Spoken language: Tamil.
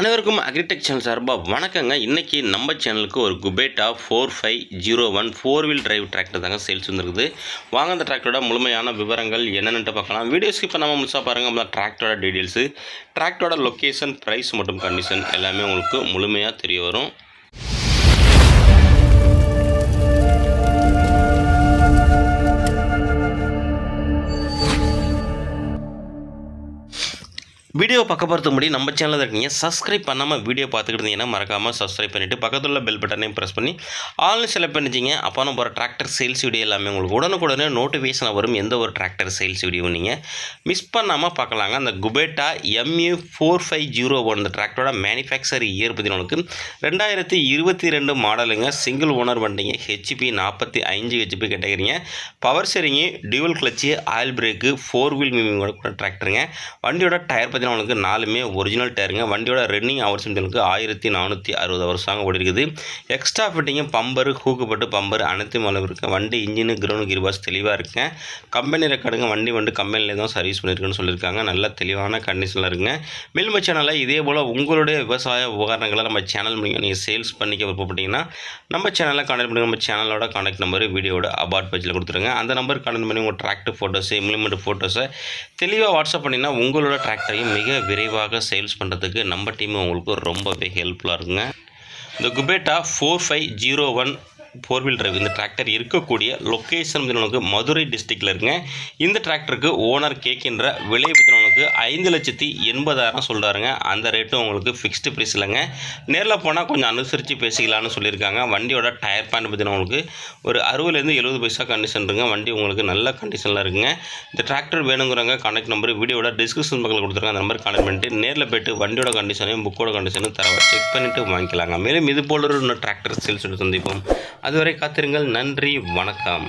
அனைவருக்கும் அக்ரிடெக் சேனல் சார்பாக வணக்கங்க. இன்றைக்கி நம்ம சேனலுக்கு ஒரு Kubota four five zero one four wheel drive tractor தாங்க சேல்ஸ் வந்துருக்குது. வாங்க அந்த டிராக்டரோட முழுமையான விவரங்கள் என்னென்னு பார்க்கலாம். வீடியோ ஸ்கிப் பண்ணாமல் முழுசாக பாருங்கள் நம்ம டிராக்டரோட டீட்டெயில்ஸு டிராக்டரோட லொக்கேஷன் ப்ரைஸ் மற்றும் கண்டிஷன் எல்லாமே உங்களுக்கு முழுமையாக தெரிய வரும். வீடியோ பக்க பார்த்து முடி நம்ம சேனலில் இருக்கீங்க சப்ஸ்கிரைப் பண்ணாமல் வீடியோ பார்த்துக்கிட்டு இருந்தீங்கன்னா மறக்காமல் சப்ஸ்கிரைப் பண்ணிவிட்டு பக்கத்தில் உள்ள பெல் பட்டனையும் ப்ரெஸ் பண்ணி ஆன்லைன் செலக்ட் பண்ணிச்சிங்க அப்போ நம்ம போகிற டிராக்டர் சேல்ஸ் வீடியோ எல்லாமே உங்களுக்கு உடனுக்குடனே நோட்டிஃபிகேஷன் வரும். எந்த ஒரு டிராக்டர் சேல்ஸ் வீடியோ நீங்கள் மிஸ் பண்ணாமல் பார்க்கலாங்க. அந்த Kubota MU four five zero one இந்த டிராக்டரோட மேனுஃபேக்சர் இயர் பற்றி உங்களுக்கு ரெண்டாயிரத்தி இருபத்தி ரெண்டு மாடலுங்க சிங்கிள் ஓனர் வண்டிங்க. ஹெச்பி நாற்பத்தி அஞ்சு ஹெச்பி கேட்டகிறீங்க பவர் சரிங்க dual clutch oil brake four wheel மீமிங் கூட டிராக்டருங்க வண்டியோட டயர் பார்த்தீங்கன்னா உங்களுக்கு நாலுமே ஒரிஜினல் டயருங்க வண்டியோட ரன்னிங் ஹவர்ஸ் உங்களுக்கு ஆயிரத்தி நானூற்றி அறுபது வருஷமாக ஓடி இருக்குது எக்ஸ்ட்ரா ஃபிட்டிங்கு பம்பரு ஹூக்குப்பட்டு பம்பர் அனைத்தும் அளவு இருக்குது வண்டி இன்ஜினு கிரௌண்ட் கிரிபாஸ் தெளிவாக இருக்கேன் கம்பெனி ரெக்கார்டுங்க வண்டி வந்து கம்பெனியில் தான் சர்வீஸ் பண்ணியிருக்குன்னு சொல்லியிருக்காங்க நல்ல தெளிவான கண்டிஷனில் இருக்குங்க. மேலும் சேனலில் இதே போல் உங்களுடைய விவசாய உபகரணங்களை நம்ம சேனல் மூலியம் நீங்கள் சேல்ஸ் பண்ணிக்க விருப்பப்பட்டீங்கன்னா நம்ம சேனலில் கான்டாக்ட் பண்ணி நம்ம சேனலோட கான்டாக்ட் நம்பர் வீடியோட அபார்ட் பேஜில் கொடுத்துருங்க. அந்த நம்பர் கான்டாக்ட் பண்ணி உங்கள் டிராக்டர் ஃபோட்டோஸு இம்ப்ளிமெண்ட் ஃபோட்டோஸை தெளிவாக வாட்ஸ்அப் பண்ணிங்கன்னா உங்களோட டிராக்டரையும் மிக விரைவாக சேல்ஸ் பண்ணுறதுக்கு நம்ம டீம் உங்களுக்கு ரொம்பவே ஹெல்ப்ஃபுல்லாக இருக்குங்க. இந்த Kubota four five zero one four wheel drive இந்த டிராக்டர் இருக்கக்கூடிய லொக்கேஷன் வந்து நமக்கு மதுரை டிஸ்ட்ரிக்டில் இருக்குங்க. இந்த டிராக்டருக்கு ஓனர் கேட்கின்ற விலை பற்றி நமக்கு ஐந்து லட்சத்தி எண்பதாயிரம் சொல்கிறாருங்க அந்த ரேட்டும் உங்களுக்கு ஃபிக்ஸ்டு ப்ரைஸ் இல்லைங்க. நேரில் போனால் கொஞ்சம் அனுசரித்து பேசிக்கலாம்னு சொல்லியிருக்காங்க. வண்டியோட டயர் பேண்ட் பற்றி உங்களுக்கு ஒரு அறுபதுலேருந்து எழுபது பைசா கண்டிஷன் இருக்குங்க. வண்டி உங்களுக்கு நல்ல கண்டிஷனில் இருக்குங்க. இந்த டிராக்டர் வேணுங்கிறவங்க கான்டாக்ட் நம்பர் வீடியோட டிஸ்கிரிப்ஷன் பக்கத்தில் கொடுத்துருங்க. அந்த நம்பர் கான்டாக்ட் பண்ணிட்டு நேரில் போயிட்டு வண்டியோட கண்டிஷனையும் புக்கோட கண்டிஷனையும் தரவை செக் பண்ணிவிட்டு வாங்கிக்கலாங்க. மேலும் இது போல ஒரு டிராக்டர் சேல்ஸ் சந்திப்போம். அதுவரை காத்திருங்கள். நன்றி வணக்கம்.